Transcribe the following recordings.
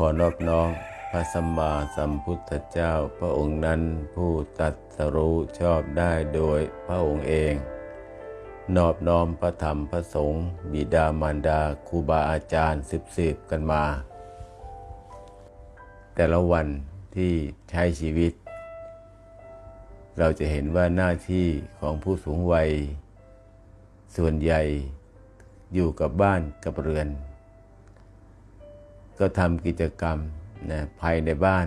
ขอนอบน้อมพระสัมมาสัมพุทธเจ้าพระองค์นั้นผู้ตัดสรู้ชอบได้โดยพระองค์เอง นอบน้อมพระธรรมพระสงฆ์บิดามารดาครูบาอาจารย์สืบสืบกันมา แต่ละวันที่ใช้ชีวิต เราจะเห็นว่าหน้าที่ของผู้สูงวัย ส่วนใหญ่อยู่กับบ้านกับเรือน ก็ทำกิจกรรมนะภายในบ้าน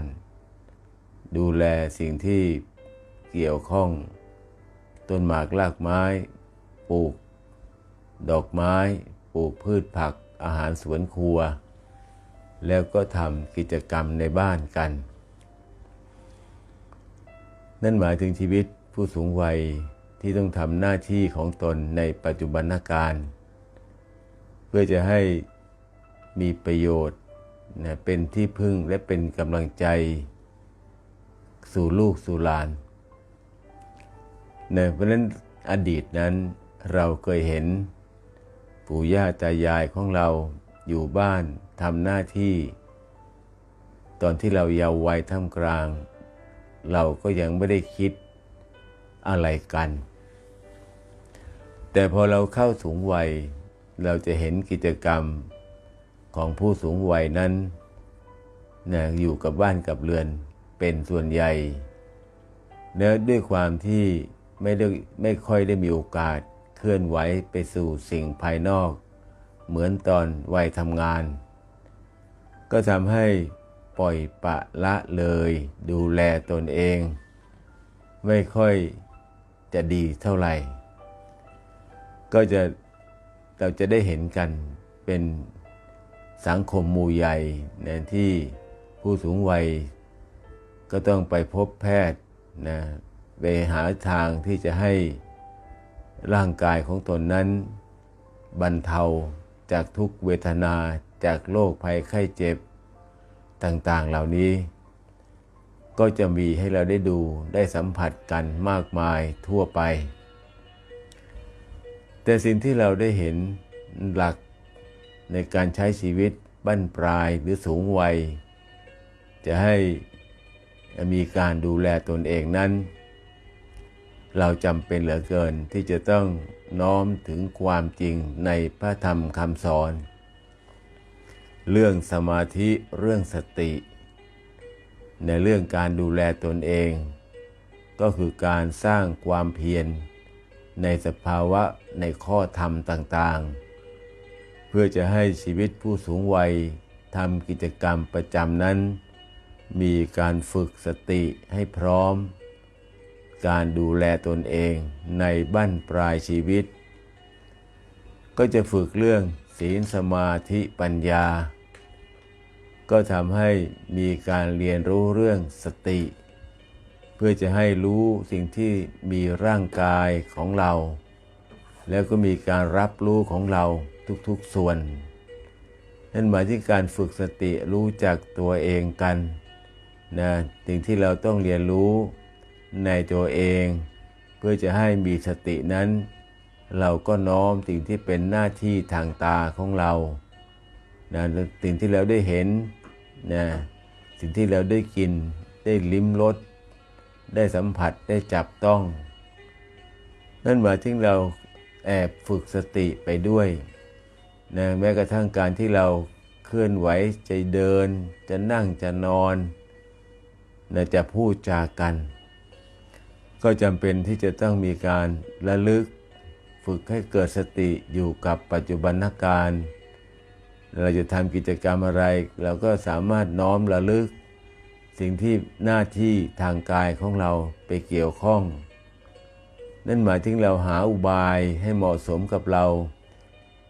ดูแลสิ่งที่เกี่ยวข้อง ต้นหมากรากไม้ ปลูก ดอกไม้ ปลูกพืชผักอาหารสวนครัว แล้วก็ทำกิจกรรมในบ้านกัน นั่นหมายถึงชีวิตผู้สูงวัยที่ต้องทำหน้าที่ของตนในปัจจุบันการ เพื่อจะให้มีประโยชน์ นะเป็นที่พึ่งและเป็นกำลังใจ สู่ลูกสู่หลานนะเพราะฉะนั้นอดีตนั้นเราเคยเห็นปู่ย่าตายายของเราอยู่บ้านทำหน้าที่ ตอนที่เราเยาว์วัยท่ามกลาง เราก็ยังไม่ได้คิดอะไรกัน แต่พอเราเข้าสูงวัยเราจะเห็นกิจกรรม ของผู้สูงวัยนั้นนะอยู่กับบ้านกับเรือนเป็นส่วนใหญ่เนื้อด้วยความที่ไม่ได้ไม่ค่อยได้มีโอกาสเคลื่อนไหวไปสู่สิ่งภายนอก เหมือนตอนวัยทำงาน ก็ทำให้ปล่อยปะละเลยดูแลตนเอง ไม่ค่อยจะดีเท่าไหร่ ก็จะเราจะได้เห็นกันเป็น สังคมหมู่ใหญ่ในที่ผู้สูงวัย ก็ต้องไปพบแพทย์นะไปหาทางที่จะให้ร่างกายของตนนั้น บรรเทาจากทุกเวทนาจากโรคภัยไข้เจ็บต่างๆเหล่านี้ ก็จะมีให้เราได้ดูได้สัมผัสกันมากมายทั่วไป แต่สิ่งที่เราได้เห็นหลัก ในการใช้ชีวิตบั้นปลายหรือสูงวัย จะให้มีการดูแลตนเองนั้น เราจำเป็นเหลือเกินที่จะต้องน้อมถึงความจริงในพระธรรมคำสอน เรื่องสมาธิเรื่องสติ ในเรื่องการดูแลตนเอง ก็คือการสร้างความเพียรในสภาวะในข้อธรรมต่างๆ เพื่อจะให้ชีวิตผู้สูงวัยทำกิจกรรมประจำนั้น มีการฝึกสติให้พร้อม การดูแลตนเองในบั้นปลายชีวิต ก็จะฝึกเรื่องศีลสมาธิปัญญา ก็ทำให้มีการเรียนรู้เรื่องสติ เพื่อจะให้รู้สิ่งที่มีร่างกายของเรา แล้วก็มีการรับรู้ของเรา ทุกๆส่วน นั่นหมายถึงการฝึกสติรู้จักตัวเองกันนะสิ่งที่เราต้องเรียนรู้ในตัวเอง เพื่อจะให้มีสตินั้น เราก็น้อมสิ่งที่เป็นหน้าที่ทางตาของเรานะสิ่งที่เราได้เห็นนะสิ่งที่เราได้กิน ได้ลิ้มรสได้สัมผัสได้จับต้อง นั่นหมายถึงเราแอบฝึกสติไปด้วย นะแม้กระทั่งการที่เราเคลื่อนไหวจะเดิน จะนั่งจะนอนนะจะพูดจากัน ก็จำเป็นที่จะต้องมีการระลึกฝึกให้เกิดสติอยู่กับปัจจุบันการ เราจะทำกิจกรรมอะไร เราก็สามารถน้อมระลึก สิ่งที่หน้าที่ทางกายของเราไปเกี่ยวข้อง นั่นหมายถึงเราหาอุบายให้เหมาะสมกับเรา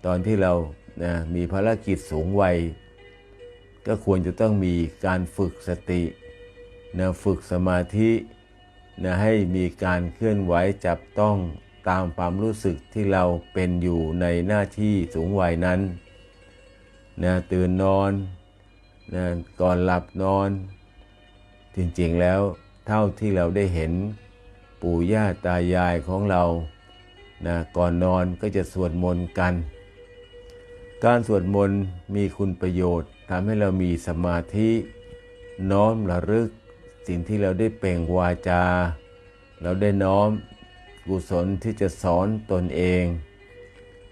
ตอนที่เรานะมีภารกิจสูงวัย ก็ควรจะต้องมีการฝึกสตินะฝึกสมาธินะให้มีการเคลื่อนไหวจับต้องตามความรู้สึกที่เราเป็นอยู่ในหน้าที่สูงวัยนั้นนะตื่นนอนนะก่อนหลับนอน จริงๆแล้วเท่าที่เราได้เห็นปู่ย่าตายายของเรานะก่อนนอนก็จะสวดมนต์กัน การสวดมนต์มีคุณประโยชน์ทำให้เรามีสมาธิน้อมระลึก สิ่งที่เราได้เปล่งวาจา เราได้น้อมกุศลที่จะสอนตนเอง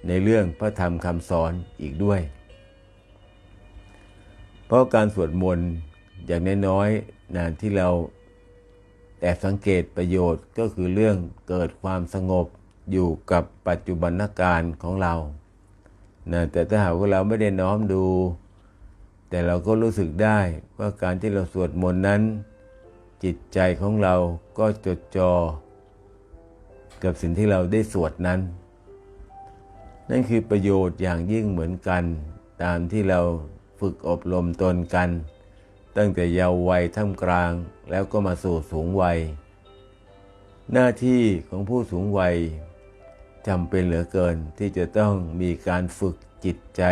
ในเรื่องพระธรรมคำสอนอีกด้วย เพราะการสวดมนต์อย่างน้อยๆนานที่เราแต่สังเกตประโยชน์ก็คือเรื่องเกิดความสงบอยู่กับปัจจุบันการของเรา นะแต่ถ้าหากว่าเราไม่ได้น้อมดู แต่เราก็รู้สึกได้ว่าการที่เราสวดมนต์นั้น จิตใจของเราก็จดจอ่อกับสิ่งที่เราได้สวดนั้น นั่นคือประโยชน์อย่างยิ่งเหมือนกัน ตามที่เราฝึกอบรมตนกัน ตั้งแต่เยาว์วัยท่ามกลางแล้วก็มาสู่สูงวัย หน้าที่ของผู้สูงวัย จำเป็นเหลือเกินที่จะต้องมีการฝึกจิตใจ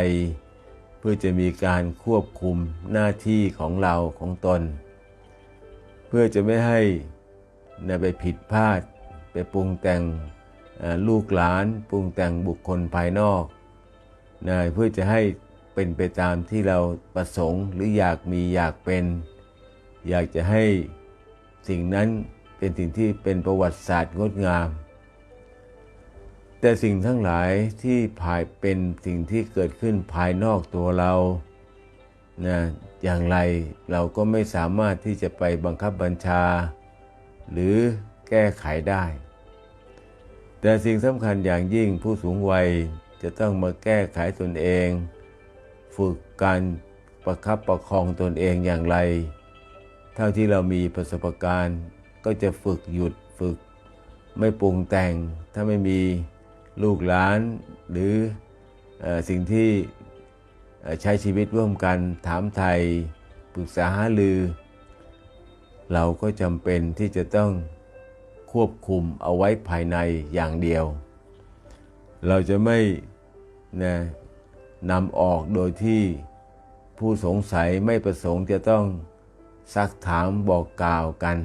เพื่อจะมีการควบคุมหน้าที่ของเราของตน เพื่อจะไม่ให้นไปผิดพลาด ไปปรุงแต่งลูกหลานปรุงแต่งบุคคลภายนอกนะเพื่อจะให้เป็นไปตามที่เราประสงค์หรืออยากมีอยากเป็น อยากจะให้สิ่งนั้นเป็นสิ่งที่เป็นประวัติศาสตร์งดงาม แต่สิ่งทั้งหลายที่ภายเป็นสิ่งที่เกิดขึ้นภายนอกตัวเรานะอย่างไรเราก็ไม่สามารถที่จะไปบังคับบัญชา หรือแก้ไขได้ แต่สิ่งสำคัญอย่างยิ่งผู้สูงวัยจะต้องมาแก้ไขตนเอง ฝึกการประคับประคองตนเองอย่างไร เท่าที่เรามีประสบการณ์ก็จะฝึกหยุดฝึกไม่ปรุงแต่งถ้าไม่มี ลูกหลานหรือสิ่งที่ใช้ชีวิตร่วมกันถามไทยปรึกษาหารือ เราก็จำเป็นที่จะต้องควบคุมเอาไว้ภายในอย่างเดียว เราจะไม่นะนำออกโดยที่ผู้สงสัยไม่ประสงค์จะต้องซักถามบอกกล่าวกัน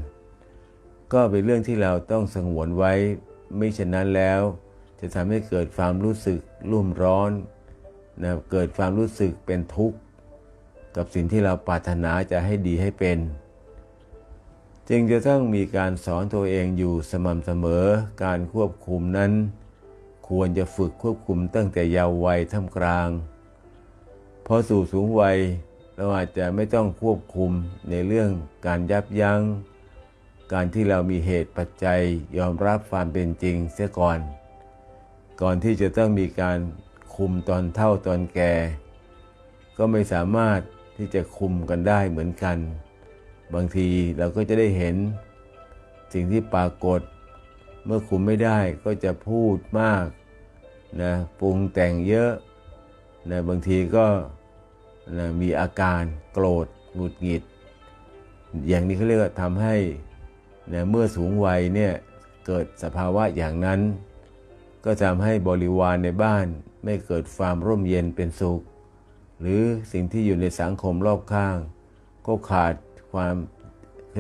ก็เป็นเรื่องที่เราต้องสงวนไว้ไม่เช่นนั้นแล้ว จะทำให้เกิดความรู้สึกรุ่มร้อนนะเกิดความรู้สึกเป็นทุกข์ กับสิ่งที่เราปรารถนาจะให้ดีให้เป็น จึงจะต้องมีการสอนตัวเองอยู่สม่ำเสมอการควบคุมนั้น ควรจะฝึกควบคุมตั้งแต่เยาว์วัยท่ามกลางพอสู่สูงวัยเราอาจจะไม่ต้องควบคุมในเรื่องการยับยัง้งการที่เรามีเหตุปัจจัยยอมรับความเป็นจริงเสียก่อน ก่อนที่จะต้องมีการคุมตอนเท่าตอนแก่ ก็ไม่สามารถที่จะคุมกันได้เหมือนกัน บางทีเราก็จะได้เห็น สิ่งที่ปรากฏ เมื่อคุมไม่ได้ก็จะพูดมากนะปรุงแต่งเยอะนะบางทีก็นะมีอาการโกรธหงุดหงิด อย่างนี้เขาเรียกว่าทำให้นะเมื่อสูงวัยเนี่ยเกิดสภาวะอย่างนั้น ก็ทำให้บริวารในบ้านไม่เกิดความร่มเย็นเป็นสุข หรือสิ่งที่อยู่ในสังคมรอบข้าง ก็ขาดความ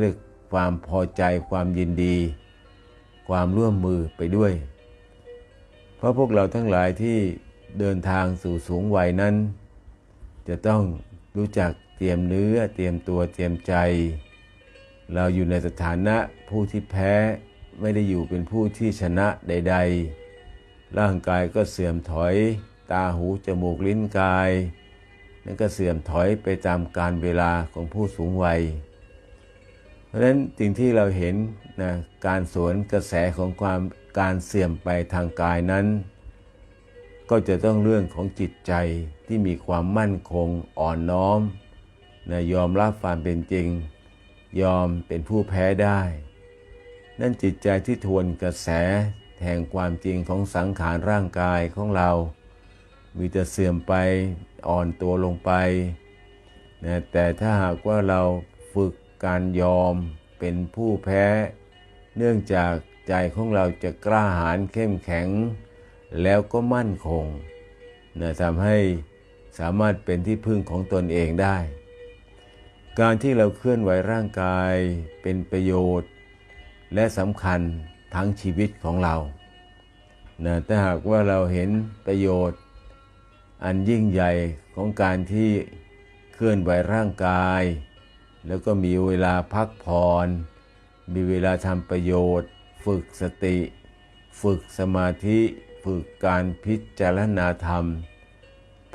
เรียกความพอใจความยินดี ความร่วมมือไปด้วย เพราะพวกเราทั้งหลายที่เดินทางสู่สูงวัยนั้น จะต้องรู้จักเตรียมเนื้อเตรียมตัวเตรียมใจ เราอยู่ในสถานะผู้ที่แพ้ไม่ได้อยู่เป็นผู้ที่ชนะใด ๆ ร่างกายก็เสื่อมถอย ตาหูจมูกลิ้นกายนั่นก็เสื่อมถอยไปตามการเวลาของผู้สูงวัย เพราะฉะนั้นสิ่งที่เราเห็นนะการสวนกระแสของความการเสื่อมไปทางกายนั้น ก็จะต้องเรื่องของจิตใจที่มีความมั่นคงอ่อนน้อมนะยอมรับความเป็นจริง ยอมเป็นผู้แพ้ได้ นั่นจิตใจที่ทวนกระแส แห่งความจริงของสังขารร่างกายของเรา มีแต่เสื่อมไปอ่อนตัวลงไปนะแต่ถ้าหากว่าเราฝึกการยอมเป็นผู้แพ้ เนื่องจากใจของเราจะกล้าหาญเข้มแข็ง แล้วก็มั่นคงนะทำให้สามารถเป็นที่พึ่งของตนเองได้ การที่เราเคลื่อนไหวร่างกายเป็นประโยชน์ และสำคัญ ทั้งชีวิตของเรานะถ้าหากว่าเราเห็นประโยชน์ อันยิ่งใหญ่ของการที่เคลื่อนไหวร่างกาย แล้วก็มีเวลาพักผ่อน มีเวลาทำประโยชน์ ฝึกสติ ฝึกสมาธิ ฝึกการพิจารณาธรรม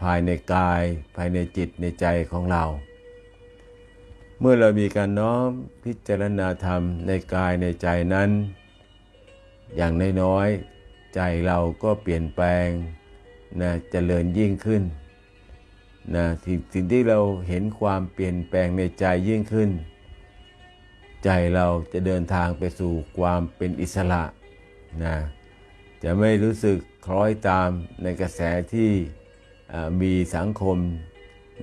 ภายในกาย ภายในจิตในใจของเรา เมื่อเรามีการน้อมพิจารณาธรรมในกายในใจนั้น อย่างน้อยๆใจเราก็เปลี่ยนแปลงนะเจริญยิ่งขึ้นนะสิ่งสิ่งที่เราเห็นความเปลี่ยนแปลงในใจยิ่งขึ้น ใจเราจะเดินทางไปสู่ความเป็นอิสระนะจะไม่รู้สึกคล้อยตามในกระแสที่มีสังคม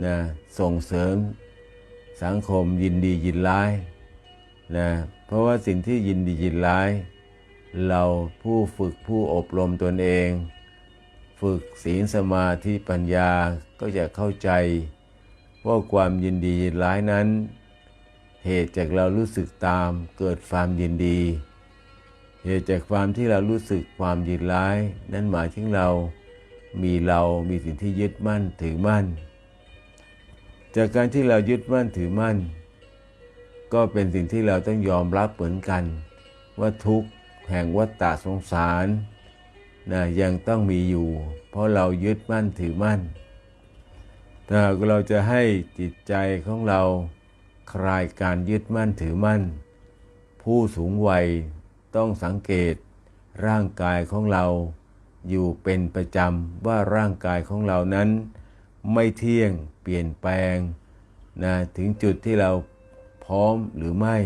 นะส่งเสริมสังคมยินดียินร้ายนะเพราะว่าสิ่งที่ยินดียินร้าย เราผู้ฝึกผู้อบรมตนเอง ฝึกศีลสมาธิปัญญาก็จะเข้าใจ ว่าความยินดียินร้ายนั้น เหตุจากเรารู้สึกตามเกิดความยินดี เหตุจากความที่เรารู้สึกความยินร้าย นั้นหมายถึงเรา มีเรามีสิ่งที่ยึดมั่นถือมั่น จากการที่เรายึดมั่นถือมั่น ก็เป็นสิ่งที่เราต้องยอมรับเหมือนกัน ว่าทุกข์ แห่งวัฏฏะสงสารนะยังต้องมีอยู่ เพราะเรายึดมั่นถือมั่นถ้าเราจะให้จิตใจของเราคลายการยึดมั่นถือมั่น ผู้สูงวัยต้องสังเกตร่างกายของเราอยู่เป็นประจำว่าร่างกายของเรานั้น ไม่เที่ยงเปลี่ยนแปลงนะถึงจุดที่เราพร้อมหรือไม่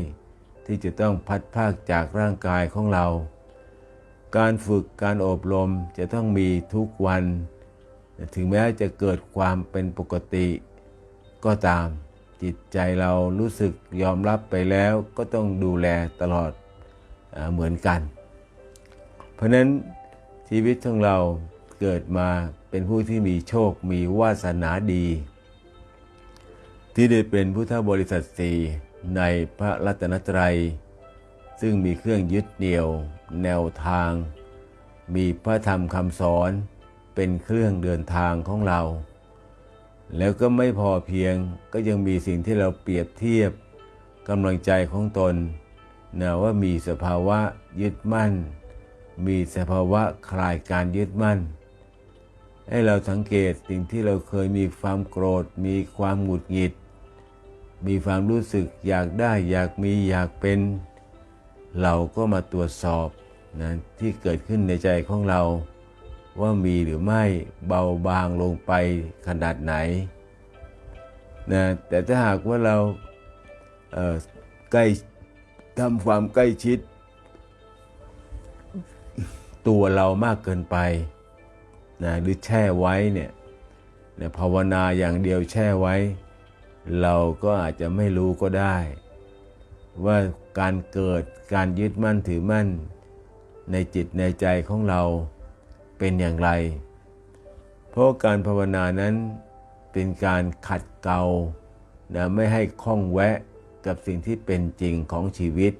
ที่จะต้องพัดภาคจากร่างกายของเรา การฝึกการอบรมจะต้องมีทุกวัน ถึงแม้จะเกิดความเป็นปกติ ก็ตามจิตใจเรารู้สึกยอมรับไปแล้วก็ต้องดูแลตลอดเอเหมือนกัน เพราะนั้นชีวิตของเราเกิดมาเป็นผู้ที่มีโชคมีวาสนาดี ที่ได้เป็นพุทธบริษัทสี่ ในพระรัตนตรัย ซึ่งมีเครื่องยึดเหนี่ยว แนวทาง มีพระธรรมคำสอนเป็นเครื่องเดินทางของเรา แล้วก็ไม่พอเพียงก็ยังมีสิ่งที่เราเปรียบเทียบกำลังใจของตนนะว่ามีสภาวะยึดมั่น มีสภาวะคลายการยึดมั่น ให้เราสังเกตสิ่งที่เราเคยมีความโกรธ มีความหงุดหงิด มีความรู้สึกอยากได้อยากมีอยากเป็น เราก็มาตรวจสอบนะที่เกิดขึ้นในใจของเรา ว่ามีหรือไม่เบาบางลงไปขนาดไหนนะแต่ถ้าหากว่าเราเใกล้ทำความใกล้ชิด ตัวเรามากเกินไปนะหรือแช่ไว้เนี่ยนะภาวนาอย่างเดียวแช่ไว้ เราก็อาจจะไม่รู้ก็ได้ ว่าการเกิดการยึดมั่นถือมั่น ในจิตในใจของเราเป็นอย่างไร เพราะการภาวนานั้นเป็นการขัดเกลานะไม่ให้คล้องแวะกับสิ่งที่เป็นจริงของชีวิต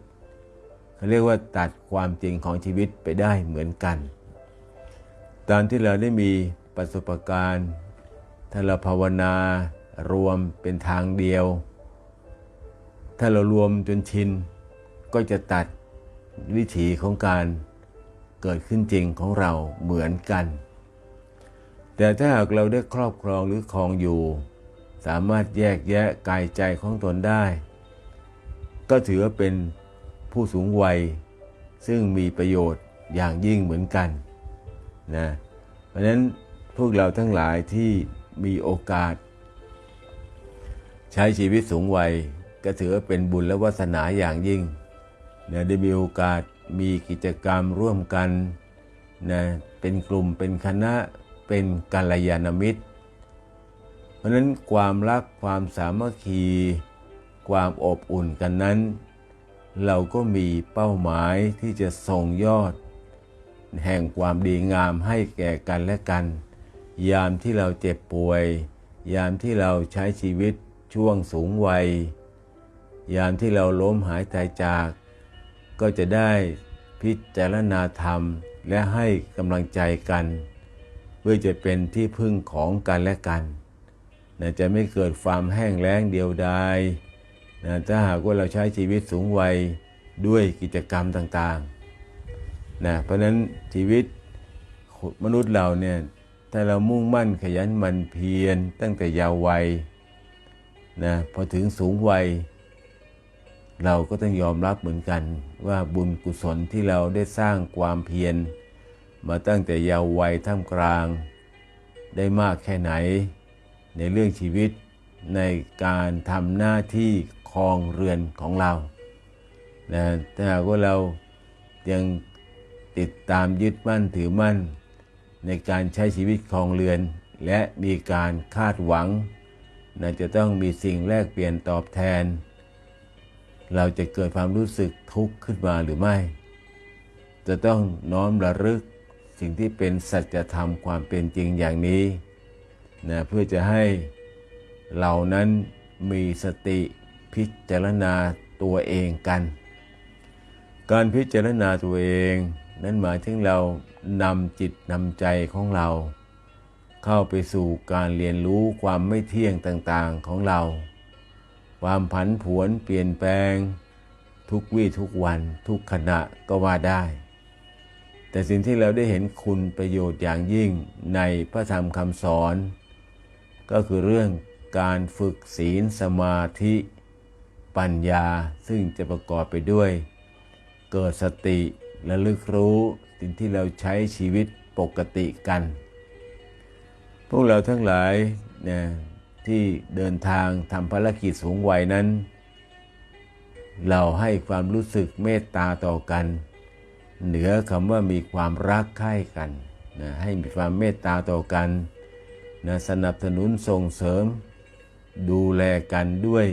เขาเรียกว่าตัดความจริงของชีวิตไปได้เหมือนกันตอนที่เราได้มีประสบการณ์ถ้าเราภาวนา รวมเป็นทางเดียว ถ้าเรารวมจนชิน ก็จะตัดวิถีของการเกิดขึ้นจริงของเราเหมือนกัน แต่ถ้าหากเราได้ครอบครองหรือครองอยู่ สามารถแยกแยะกายใจของตนได้ ก็ถือว่าเป็นผู้สูงวัย ซึ่งมีประโยชน์อย่างยิ่งเหมือนกันนะเพราะฉะนั้นพวกเราทั้งหลายที่มีโอกาส ใช้ชีวิตสูงวัยก็ถือว่าเป็นบุญและวาสนาอย่างยิ่งนะได้มีโอกาสมีกิจกรรมร่วมกันนะเป็นกลุ่มเป็นคณะเป็นกัลยาณมิตร เพราะนั้นความรักความสามัคคี ความอบอุ่นกันนั้น เราก็มีเป้าหมายที่จะส่งยอด แห่งความดีงามให้แก่กันและกัน ยามที่เราเจ็บป่วย ยามที่เราใช้ชีวิต ช่วงสูงวัย ยามที่เราล้มหายตายจาก ก็จะได้พิจารณาธรรมและให้กำลังใจกัน เพื่อจะเป็นที่พึ่งของกันและกันนะจะไม่เกิดความแห้งแล้งเดียวดายนะถ้าหากว่าเราใช้ชีวิตสูงวัยด้วยกิจกรรมต่างๆนะเพราะนั้นชีวิตมนุษย์เราเนี่ยถ้าเรามุ่งมั่นขยันมันเพียรตั้งแต่ยาววัย นะพอถึงสูงวัย เราก็ต้องยอมรับเหมือนกัน ว่าบุญกุศลที่เราได้สร้างความเพียร มาตั้งแต่เยาว์วัยท่ามกลาง ได้มากแค่ไหน ในเรื่องชีวิตในการทำหน้าที่ครองเรือนของเรานะถ้าหากว่าเรายังติดตามยึดมั่นถือมั่น ในการใช้ชีวิตครองเรือน และมีการคาดหวัง นะจะต้องมีสิ่งแลกเปลี่ยนตอบแทน เราจะเกิดความรู้สึกทุกข์ขึ้นมาหรือไม่ จะต้องน้อมระลึกสิ่งที่เป็นสัจธรรมความเป็นจริงอย่างนี้นะเพื่อจะให้เรานั้นมีสติพิจารณาตัวเองกัน การพิจารณาตัวเอง นั้นหมายถึงเรานำจิตนำใจของเรา เข้าไปสู่การเรียนรู้ความไม่เที่ยงต่างๆของเรา ความผันผวนเปลี่ยนแปลง ทุกวี่ทุกวันทุกขณะก็ว่าได้ แต่สิ่งที่เราได้เห็นคุณประโยชน์อย่างยิ่งในพระธรรมคำสอน ก็คือเรื่องการฝึกศีลสมาธิปัญญาซึ่งจะประกอบไปด้วย เกิดสติและลึกรู้สิ่งที่เราใช้ชีวิตปกติกัน พวกเราทั้งหลายเนี่ยที่เดินทางทำภารกิจสูงวัยนั้น เราให้ความรู้สึกเมตตาต่อกัน เหนือคำว่ามีความรักใคร่กันนะให้มีความเมตตาต่อกันนะสนับสนุนส่งเสริม ดูแลกันด้วย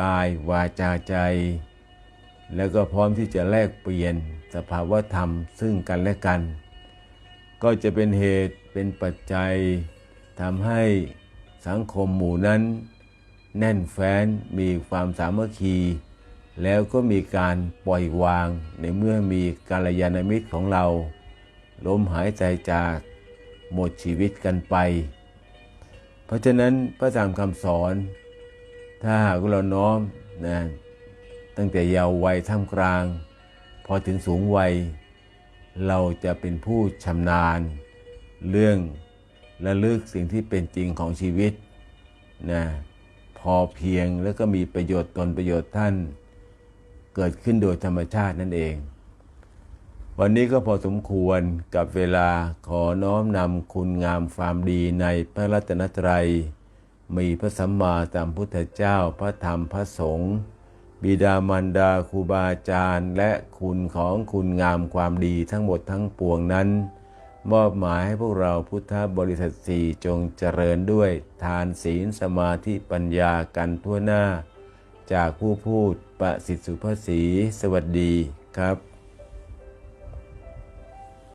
กายวาจาใจ แล้วก็พร้อมที่จะแลกเปลี่ยนสภาวธรรมซึ่งกันและกัน ก็จะเป็นเหตุเป็นปัจจัย ทำให้สังคมหมู่นั้น แน่นแฟ้นมีความสามัคคี แล้วก็มีการปล่อยวางในเมื่อมีกาลยานมิตรของเราล้มหายใจจากหมดชีวิตกันไป เพราะฉะนั้นพระธรรมคำสอน ถ้าหากเราน้อมนะตั้งแต่เยาว์วัยท่ามกลาง พอถึงสูงวัย เราจะเป็นผู้ชำนาญ เรื่อง ระลึกสิ่งที่เป็นจริงของชีวิตนะพอเพียงแล้วก็มีประโยชน์ตนประโยชน์ท่าน เกิดขึ้นโดยธรรมชาตินั่นเอง วันนี้ก็พอสมควรกับเวลาขอน้อมนำคุณงามความดีในพระรัตนตรัย มีพระสัมมาสัมพุทธเจ้าพระธรรมพระสงฆ์บิดามารดาครูบาอาจารย์ และคุณของคุณงามความดีทั้งหมดทั้งปวงนั้น มอบหมายให้พวกเราพุทธบริษัทสี่จงเจริญด้วยทานศีลสมาธิปัญญากันทั่วหน้า จากผู้พูดประสิทธิสุภาษีสวัสดีครับ